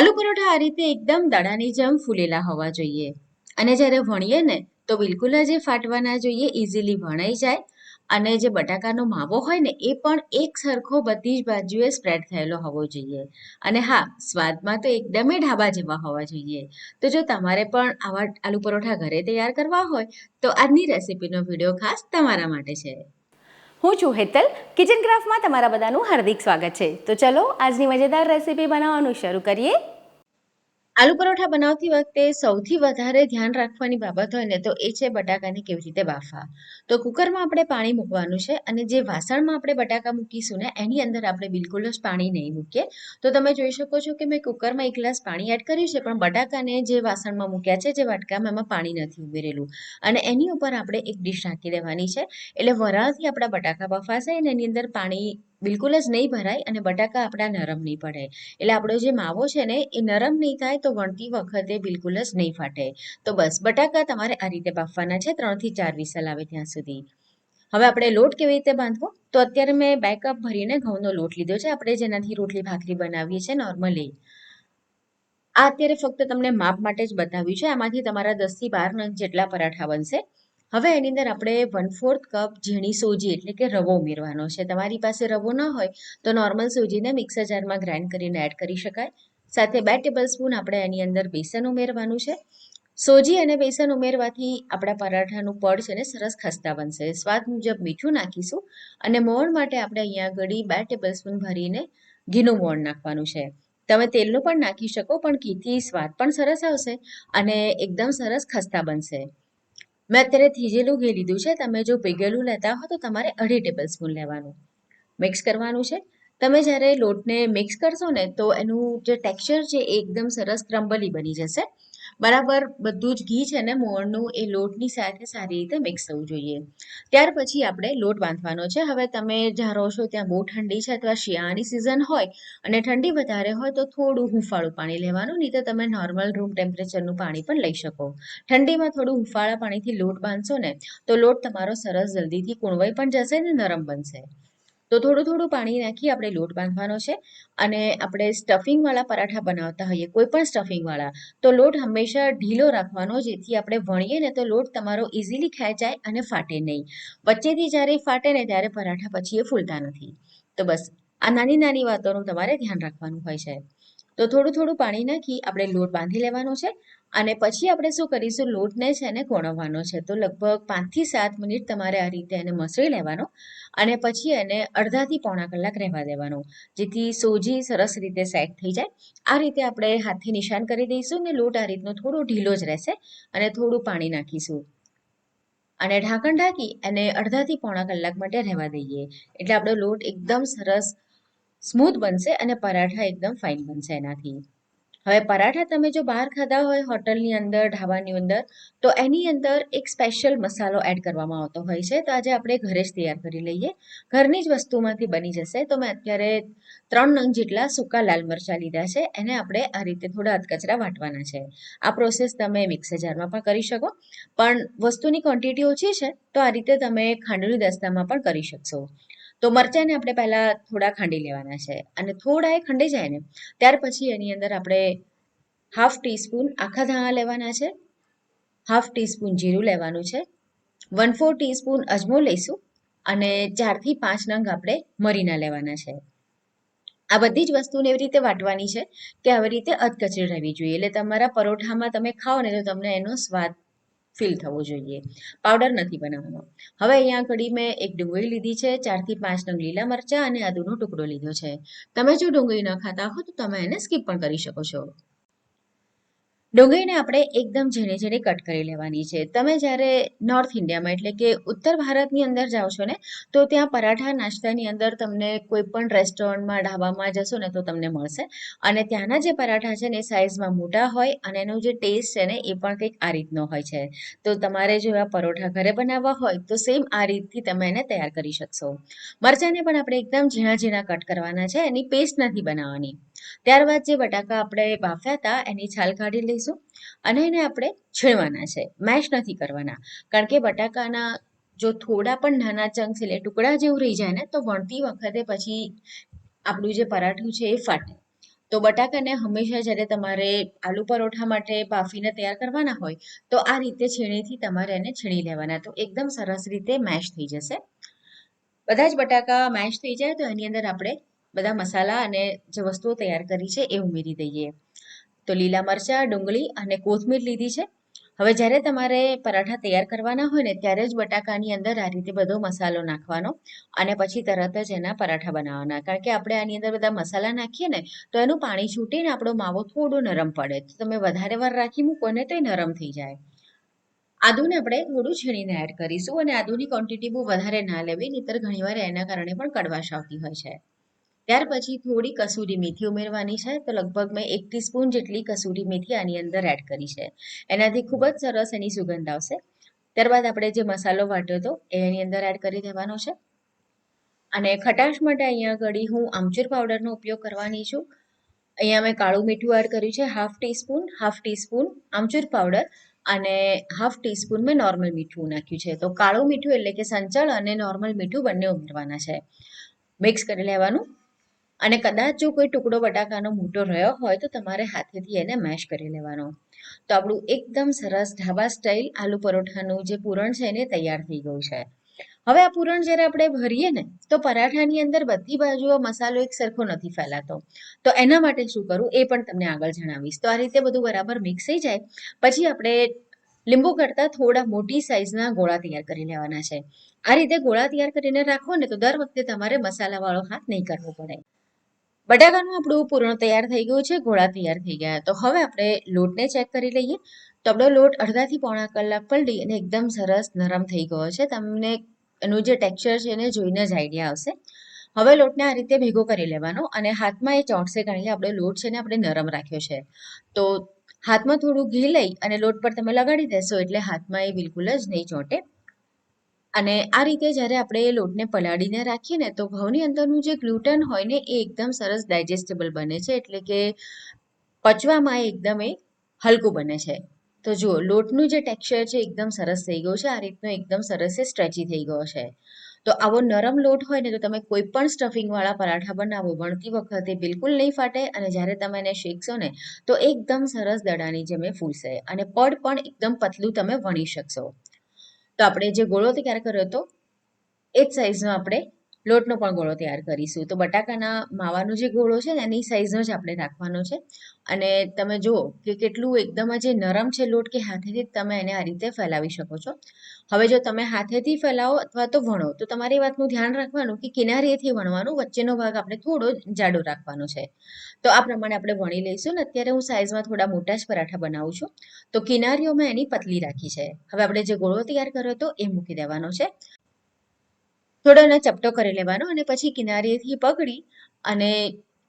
આલુ પરોઠા આ રીતે એકદમ દડાની જેમ ફૂલેલા હોવા જોઈએ. અને જ્યારે વણીએ ને, તો બિલકુલ જ એ ફાટવા ના જોઈએ ઇઝીલી વણાઈ જાય. અને જે બટાકાનો માવો હોય ને, એ પણ એક સરખો બધી જ બાજુએ સ્પ્રેડ થયેલો હોવો જોઈએ. અને હા, સ્વાદમાં તો એકદમ ઢાબા જેવા હોવા જોઈએ. તો જો તમારે પણ આવા આલુ પરોઠા ઘરે તૈયાર કરવા હોય, તો આજની રેસીપીનો વીડિયો ખાસ તમારા માટે છે. હું છું હેતલ. કિચન ક્રાફ્ટમાં તમારા બધાનું હાર્દિક સ્વાગત છે. તો ચલો, આજની મજેદાર રેસીપી બનાવવાનું શરૂ કરીએ. આલુ પરોઠા બનાવતી વખતે સૌથી વધારે ધ્યાન રાખવાની બાબત હોય ને તો એ છે બટાકાને કેવી રીતે બાફવા. તો કુકરમાં આપણે પાણી મૂકવાનું છે અને જે વાસણમાં આપણે બટાકા મૂકીશું ને એની અંદર આપણે બિલકુલ જ પાણી નહીં મૂકીએ. તો તમે જોઈ શકો છો કે મેં કુકરમાં એક ગ્લાસ પાણી એડ કર્યું છે પણ બટાકાને જે વાસણમાં મૂક્યા છે જે વાટકામાં એમાં પાણી નથી ઉમેરેલું. અને એની ઉપર આપણે એક ડીશ નાખી દેવાની છે. એટલે વરાળથી આપણા બટાકા બફાશે અને એની અંદર પાણી બિલકુલ જ નહીં ભરાય અને બટાકા આપણા નરમ નહીં પડે. એટલે આપણો જે માવો છે ને, એ નરમ નહીં થાય તો વણતી વખતે બિલકુલ જ નહીં ફાટે. તો બસ, બટાકા તમારે આ રીતે બાફવાના છે, ત્રણથી ચાર વિસલ આવે ત્યાં સુધી. હવે આપણે લોટ કેવી રીતે બાંધવો? તો અત્યારે મેં બે કપ ભરીને ઘઉંનો લોટ લીધો છે. આપણે જેનાથી રોટલી ભાખરી બનાવીએ છીએ નોર્મલી. આ અત્યારે ફક્ત તમને માપ માટે જ બતાવ્યું છે. આમાંથી તમારા દસથી બાર નંગ જેટલા પરાઠા બનશે. હવે એની અંદર આપણે વન ફોર્થ કપ ઝીણી સોજી એટલે કે રવો ઉમેરવાનો છે. તમારી પાસે રવો ન હોય તો નોર્મલ સોજીને મિક્સર જારમાં ગ્રાઇન્ડ કરીને એડ કરી શકાય. સાથે બે ટેબલ સ્પૂન આપણે એની અંદર બેસન ઉમેરવાનું છે. સોજી અને બેસન ઉમેરવાથી આપણા પરાઠાનું પડ છે ને સરસ ખસ્તા બનશે. સ્વાદ મુજબ મીઠું નાખીશું અને મોણ માટે આપણે અહીંયા આગળ બે ટેબલ સ્પૂન ભરીને ઘીનું મોણ નાખવાનું છે. તમે તેલનું પણ નાખી શકો, પણ ઘીથી સ્વાદ પણ સરસ આવશે અને એકદમ સરસ ખસ્તા બનશે. મેં અત્યારે થીજેલું ઘી લીધું છે. તમે જો ભેગેલું લેતા હો તો તમારે અઢી ટેબલ સ્પૂન લેવાનું. મિક્સ કરવાનું છે. તમે જ્યારે લોટને મિક્સ કરશો ને તો એનું જે ટેક્સચર છે એ એકદમ સરસ ક્રમ્બલી બની જશે. બરાબર બધું જ ઘી છે ને મોણનું એ લોટની સાથે સારી રીતે મિક્સ થવું જોઈએ. ત્યાર પછી આપણે લોટ બાંધવાનો છે. હવે તમે જ્યાં રહો છો ત્યાં બહુ ઠંડી છે અથવા શિયાળાની સિઝન હોય અને ઠંડી વધારે હોય તો થોડું હુંફાળું પાણી લેવાનું, નહીં તો તમે નોર્મલ રૂમ ટેમ્પરેચરનું પાણી પણ લઈ શકો. ઠંડીમાં થોડું હુંફાળા પાણીથી લોટ બાંધશો ને, તો લોટ તમારો સરસ જલ્દીથી કૂણવાઈ પણ જશે ને નરમ બનશે. તો થોડું થોડું પાણી નાખી આપણે લોટ બાંધવાનો છે અને આપણે સ્ટફિંગવાળા પરાઠા બનાવતા હોઈએ, કોઈ પણ સ્ટફિંગવાળા તો લોટ હંમેશા ઢીલો રાખવાનો, જેથી આપણે વણીએ ને તો લોટ તમારો ઇઝીલી ખેંચાય અને ફાટે નહીં. વચ્ચેથી જ્યારે ફાટે ને ત્યારે પરાઠા પછી એ ફૂલતા નથી. તો બસ, આ નાની નાની વાતોનું તમારે ધ્યાન રાખવાનું હોય છે. તો થોડું થોડું પાણી નાખી આપણે લોટ બાંધી લેવાનો છે અને પછી આપણે શું કરીશું? લોટને છે એને કોણવવાનો છે. તો લગભગ પાંચથી સાત મિનિટ તમારે આ રીતે એને મસળી લેવાનો અને પછી એને અડધાથી પોણા કલાક રહેવા દેવાનો. જેથી સોજી સરસ રીતે સેટ થઈ જાય. આ રીતે આપણે હાથથી નિશાન કરી દઈશું ને લોટ આ રીતનો થોડો ઢીલો જ રહેશે અને થોડું પાણી નાખીશું. અને ઢાંકણ ઢાંકી અને અડધાથી પોણા કલાક માટે રહેવા દઈએ. એટલે આપણો લોટ એકદમ સરસ સ્મૂથ બનશે અને પરાઠા એકદમ ફાઇન બનશે એનાથી. હવે પરાઠા તમે જો બહાર ખાધા હોય હોટલની અંદર, ઢાબાની અંદર, તો એની અંદર એક સ્પેશિયલ મસાલો એડ કરવામાં આવતો હોય છે. તો આજે આપણે ઘરે જ તૈયાર કરી લઈએ. ઘરની જ વસ્તુમાંથી બની જશે. તો મેં અત્યારે ત્રણ નંગ જેટલા સૂકા લાલ મરચાં લીધા છે. એને આપણે આ રીતે થોડા અધકચરા વાટવાના છે. આ પ્રોસેસ તમે મિક્સર જારમાં પણ કરી શકો. પણ વસ્તુની ક્વોન્ટિટી ઓછી છે, તો આ રીતે તમે ખાંડણી દસ્તામાં પણ કરી શકશો. તો મરચાંને આપણે પહેલાં થોડા ખાંડી લેવાના છે અને થોડા એ ખંડી જાય ને, ત્યાર પછી એની અંદર આપણે હાફ ટીસ્પૂન આખા ધાણા લેવાના છે, હાફ ટીસ્પૂન જીરું લેવાનું છે, વન ફોર ટીસ્પૂન અજમો લઈશું અને ચારથી પાંચ નંગ આપણે મરીના લેવાના છે. આ બધી જ વસ્તુને એવી રીતે વાટવાની છે કે આવી રીતે અધકચરી રહેવી જોઈએ. એટલે તમારા પરોઠામાં તમે ખાઓ ને તો તમને એનો સ્વાદ ફીલ થવો જોઈએ. પાવડર નથી બનાવવાનો. હવે અહીંયા ઘડી મેં એક ડુંગળી લીધી છે, ચારથી પાંચ નંગ લીલા મરચાં અને આદુનો ટુકડો લીધો છે. તમે જો ડુંગળી ન ખાતા હો તો તમે એને સ્કીપ પણ કરી શકો છો. ડુંગળીને આપણે એકદમ ઝીણી ઝીણી કટ કરી લેવાની છે. તમે જ્યારે નોર્થ ઇન્ડિયામાં એટલે કે ઉત્તર ભારતની અંદર જાઓ છો ને, તો ત્યાં પરાઠા નાસ્તાની અંદર તમને કોઈ પણ રેસ્ટોરન્ટમાં ઢાબામાં જશો ને, તો તમને મળશે. અને ત્યાંના જે પરાઠા છે ને, એ સાઇઝમાં મોટા હોય અને એનો જે ટેસ્ટ છે ને, એ પણ કંઈક આ રીતનો હોય છે. તો તમારે જો એવા પરોઠા ઘરે બનાવવા હોય, તો સેમ આ રીતથી તમે એને તૈયાર કરી શકશો. મરચાંને પણ આપણે એકદમ ઝીણા ઝીણા કટ કરવાના છે. એની પેસ્ટ નથી બનાવવાની. ત્યારબાદ જે બટાકા આપણે બાફ્યા હતા, એની છાલ કાઢી લઈશું અને એને આપણે છીણવાના છે. મેશ નથી કરવાના. કારણ કે બટાકાના જો થોડા પણ નાના ચંક્સ એટલે ટુકડા જેવું રહી જાય ને, તો વણતી વખતે પછી આપણું જે પરાઠું છે એ ફાટે. તો બટાકાને હંમેશા જ્યારે તમારે આલુ પરોઠા માટે બાફીને તૈયાર કરવાના હોય, તો આ રીતે છીણીથી તમારે એને છીણી લેવાના. તો એકદમ સરસ રીતે મેશ થઈ જશે. બધા જ બટાકા મેશ થઈ જાય, તો એની અંદર આપણે બધા મસાલા અને જે વસ્તુઓ તૈયાર કરી છે એ ઉમેરી દઈએ. તો લીલા મરચાં, ડુંગળી અને કોથમીર લીધી છે. હવે જ્યારે તમારે પરાઠા તૈયાર કરવાના હોય ને, ત્યારે જ બટાકાની અંદર આ રીતે બધો મસાલો નાખવાનો અને પછી તરત જ એના પરાઠા બનાવવાના. કારણ કે આપણે આની અંદર બધા મસાલા નાખીએ ને, તો એનું પાણી છૂટીને આપણો માવો થોડો નરમ પડે. તો તમે વધારે વાર રાખી મૂકો ને તો એ નરમ થઈ જાય. આદુને આપણે થોડું છીણીને એડ કરીશું અને આદુની ક્વોન્ટિટી બહુ વધારે ના લેવી નહીતર ઘણીવાર એના કારણે પણ કડવાશ આવતી હોય છે. ત્યાર પછી થોડી કસૂરી મેથી ઉમેરવાની છે. તો લગભગ મેં એક ટીસ્પૂન જેટલી કસૂરી મેથી આની અંદર એડ કરી છે. એનાથી ખૂબ જ સરસ એની સુગંધ આવશે. ત્યારબાદ આપણે જે મસાલો વાટ્યો હતો એની અંદર એડ કરી દેવાનો છે. અને ખટાશ માટે અહીંયા આગળ હું આમચૂર પાવડરનો ઉપયોગ કરવાની છું. અહીંયા મેં કાળું મીઠું એડ કર્યું છે, half teaspoon half teaspoon amchur powder અને હાફ ટીસ્પૂન મેં નોર્મલ મીઠું નાખ્યું છે. તો કાળું મીઠું એટલે કે સંચળ અને નોર્મલ મીઠું બંને ઉમેરવાના છે. મિક્સ કરી લેવાનું. અને કદાચ જો કોઈ ટુકડો બટાકાનો મોટો રહ્યો હોય તો તમારે હાથેથી એને મેશ કરી લેવાનો. તો આપણું એકદમ સરસ ઢાબા સ્ટાઇલ આલુ પરોઠાનું જે પૂરણ છે એને તૈયાર થઈ ગયું છે. હવે આ પૂરણ જ્યારે આપણે ભરીએ ને, તો પરાઠાની અંદર બધી બાજુઓ મસાલો એક સરખો નથી ફેલાતો. તો એના માટે શું કરવું એ પણ તમને આગળ જણાવીશ. તો આ રીતે બધું બરાબર મિક્સ થઈ જાય, પછી આપણે લીંબુ કરતાં થોડા મોટી સાઈઝના ગોળા તૈયાર કરી લેવાના છે. આ રીતે ગોળા તૈયાર કરીને રાખો ને તો દર વખતે તમારે મસાલાવાળો હાથ નહીં કરવો પડે. બટાકાનું આપણું પૂરણ તૈયાર થઈ ગયું છે, ગોળા તૈયાર થઈ ગયા તો હવે આપણે લોટને ચેક કરી લઈએ. તો આપણો લોટ અડધાથી પોણા કલાક પલડી અને એકદમ સરસ નરમ થઈ ગયો છે. તમને એનું જે ટેક્સચર છે એને જોઈને જ આઈડિયા આવશે. હવે લોટને આ રીતે ભેગો કરી લેવાનો અને હાથમાં એ ચોંટશે કે આપણો લોટ છે ને આપણે નરમ રાખ્યો છે. તો હાથમાં થોડું ઘી લઈ અને લોટ પર તમે લગાડી દેશો એટલે હાથમાં એ બિલકુલ જ નહીં ચોંટે. અને આ રીતે જ્યારે આપણે એ લોટને પલાળીને રાખીએ ને, તો ઘઉંની અંદરનું જે ગ્લુટન હોય ને, એ એકદમ સરસ ડાયજેસ્ટેબલ બને છે. એટલે કે પચવામાં એકદમ એ હલકું બને છે. તો જુઓ, લોટનું જે ટેક્સચર છે, એકદમ સરસ થઈ ગયું છે. આ રીતનો એકદમ સરસ એ સ્ટ્રેચી થઈ ગયો છે. તો આવો નરમ લોટ હોય ને, તો તમે કોઈ પણ સ્ટફિંગવાળા પરાઠા બનાવો, વણતી વખતે બિલકુલ નહીં ફાટે. અને જ્યારે તમે એને શેકશો ને, તો એકદમ સરસ દડાની જેમ એ ફૂલશે. અને પડ પણ એકદમ પતલું તમે વણી શકશો. તો આપણે જે ગોળો તૈયાર કર્યો હતો? એ જ સાઈઝનો આપણે લોટનો પણ ગોળો તૈયાર કરીશું. તો બટાકાના માવાનો જે ગોળો છે ને, એની સાઈઝનો જ આપણે રાખવાનો છે. અને તમે જુઓ કે કેટલું એકદમ જ નરમ છે લોટ કે હાથેથી તમે એને આ રીતે ફેલાવી શકો છો. હવે જો તમે હાથેથી ફેલાવો અથવા તો વણો, તો તમારે એ વાતનું ધ્યાન રાખવાનું કે કિનારીએથી વણવાનું, વચ્ચેનો ભાગ આપણે થોડો જાડો રાખવાનો છે. તો આ પ્રમાણે આપણે વણી લઈશું ને, અત્યારે હું સાઈઝમાં થોડા મોટા જ પરાઠા બનાવું છું. તો કિનારીઓ મેં એની પતલી રાખી છે. હવે આપણે જે ગોળો તૈયાર કર્યો હતો એ મૂકી દેવાનો છે. થોડો એને ચપટો કરી લેવાનો અને પછી કિનારીથી પકડી અને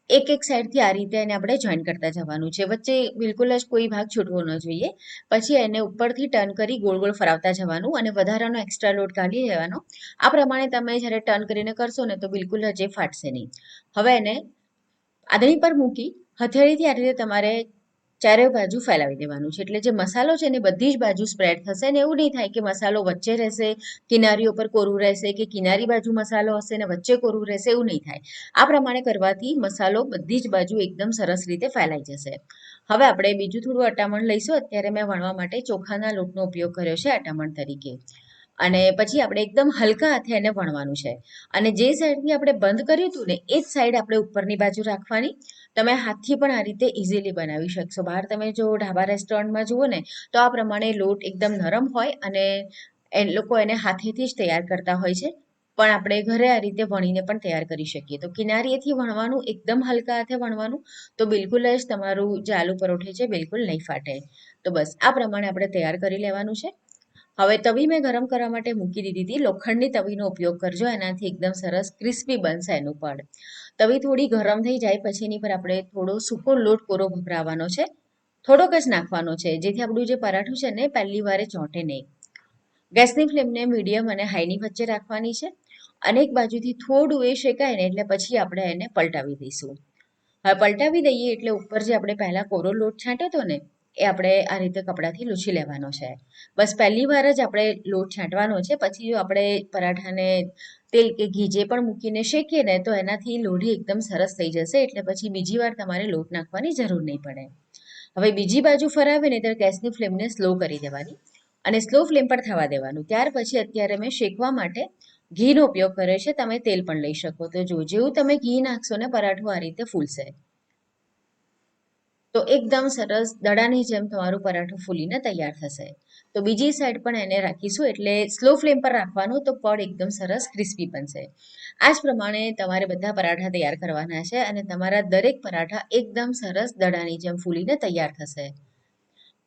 એક એક સાઈડથી આ રીતે એને આપણે જોઈન કરતા જવાનું છે. વચ્ચે બિલકુલ જ કોઈ ભાગ છૂટવો ન જોઈએ. પછી એને ઉપરથી ટર્ન કરી ગોળ ગોળ ફરાવતા જવાનું અને વધારાનો એક્સ્ટ્રા લોડ કાઢી લેવાનો. આ પ્રમાણે તમે જ્યારે ટર્ન કરીને કરશો ને તો બિલકુલ જ એ ફાટશે નહીં. હવે એને આદણી પર મૂકી, હથેળીથી આ રીતે તમારે ચારે બાજુ ફેલાવી દેવાનું છે. એટલે જે મસાલો છે ને બધી જ બાજુ સ્પ્રેડ થશે ને એવું નહીં થાય કે મસાલો વચ્ચે રહેશે, કિનારીઓ પર કોરું રહેશે કે કિનારી બાજુ મસાલો હશે ને વચ્ચે કોરું રહેશે એવું નહીં થાય. આ પ્રમાણે કરવાથી મસાલો બધી જ બાજુ એકદમ સરસ રીતે ફેલાઈ જશે. હવે આપણે બીજું થોડું અટામણ લઈશું. અત્યારે મેં વણવા માટે ચોખાના લોટનો ઉપયોગ કર્યો છે, અટામણ તરીકે. અને પછી આપણે એકદમ હલકા હાથે એને વણવાનું છે. અને જે સાઈડથી આપણે બંધ કર્યું હતું ને, એ જ સાઈડ આપણે ઉપરની બાજુ રાખવાની. તમે હાથથી પણ આ રીતે ઇઝીલી બનાવી શકશો. બહાર તમે જો ઢાબા રેસ્ટોરન્ટમાં જુઓ ને, તો આ પ્રમાણે લોટ એકદમ નરમ હોય અને એ લોકો એને હાથેથી જ તૈયાર કરતા હોય છે. પણ આપણે ઘરે આ રીતે વણીને પણ તૈયાર કરી શકીએ. તો કિનારીએથી વણવાનું, એકદમ હલકા હાથે વણવાનું, તો બિલકુલ જ તમારું જે આલુ પરોઠે છે, બિલકુલ નહીં ફાટે. તો બસ, આ પ્રમાણે આપણે તૈયાર કરી લેવાનું છે. હવે તવી મેં ગરમ કરવા માટે મૂકી દીધી હતી. લોખંડની તવીનો ઉપયોગ કરજો. એનાથી એકદમ સરસ ક્રિસ્પી બનશે એનું પડ. તવી થોડી ગરમ થઈ જાય. પછી એની પર આપણે થોડો સૂકો લોટ કોરો ભભરાવાનો છે. થોડોક જ નાખવાનો છે. જેથી આપણું જે પરાઠું છે ને પહેલી વારે ચોંટે નહીં. ગેસની ફ્લેમને મીડિયમ અને હાઈની વચ્ચે રાખવાની છે. અને એક બાજુથી થોડું એ શેકાય ને એટલે પછી આપણે એને પલટાવી દઈશું. હવે પલટાવી દઈએ એટલે ઉપર જે આપણે પહેલાં કોરો લોટ છાંટ્યો હતો ને એ આપણે આ રીતે કપડાથી લૂછી લેવાનો છે. બસ પહેલી વાર જ આપણે લોટ છાંટવાનો છે. પછી આપણે પરાઠાને તેલ કે ઘી જે પણ મૂકીને શેકીએ ને તો એનાથી લોઢી એકદમ સરસ થઈ જશે. એટલે પછી બીજી વાર તમારે લોટ નાખવાની જરૂર નહીં પડે. હવે બીજી બાજુ ફરાવે ને ત્યારે ગેસની ફ્લેમને સ્લો કરી દેવાની અને સ્લો ફ્લેમ પર થવા દેવાનું. ત્યાર પછી અત્યારે મેં શેકવા માટે ઘીનો ઉપયોગ કર્યો છે. તમે તેલ પણ લઈ શકો. તો જો જેવું તમે ઘી નાખશો ને પરાઠું આ રીતે ફૂલશે. તો એકદમ સરસ દડાની જેમ તમારું પરાઠું ફૂલીને તૈયાર થશે. તો બીજી સાઈડ પણ એને રાખીશું એટલે સ્લો ફ્લેમ પર રાખવાનું તો પડ એકદમ સરસ ક્રિસ્પી બનશે. આ જ પ્રમાણે તમારે બધા પરાઠા તૈયાર કરવાના છે અને તમારા દરેક પરાઠા એકદમ સરસ દડાની જેમ ફૂલીને તૈયાર થશે.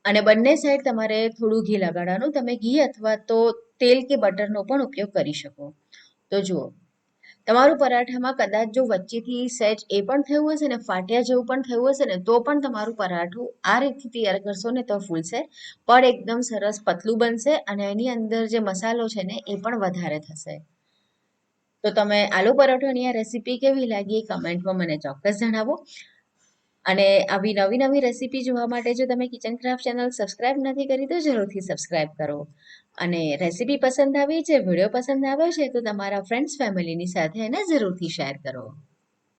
અને બંને સાઈડ તમારે થોડું ઘી લગાડવાનું, તમે ઘી અથવા તો તેલ કે બટરનો પણ ઉપયોગ કરી શકો. તો જુઓ તમારું પરાઠામાં કદાચ જો વચ્ચેથી સહેજ એ પણ થયું હશે ને ફાટ્યા જેવું પણ થયું હશે ને, તો પણ તમારું પરાઠું આ રીતથી તૈયાર કરશો ને તો ફૂલશે. પણ એકદમ સરસ પતલું બનશે અને એની અંદર જે મસાલો છે ને, એ પણ વધારે થશે. તો તમે આલુ પરોઠાની આ રેસીપી કેવી લાગી એ કમેન્ટમાં મને ચોક્કસ જણાવો. અને આવી નવી નવી રેસીપી જોવા માટે જો તમે કિચન ક્રાફ્ટ ચેનલ સબસ્ક્રાઇબ નથી કરી તો જરૂરથી સબસ્ક્રાઇબ કરો. અને રેસીપી પસંદ આવી છે વીડિયો પસંદ આવ્યો છે, તો તમારા ફ્રેન્ડ્સ ફેમિલીની સાથે એને જરૂરથી શેર કરો.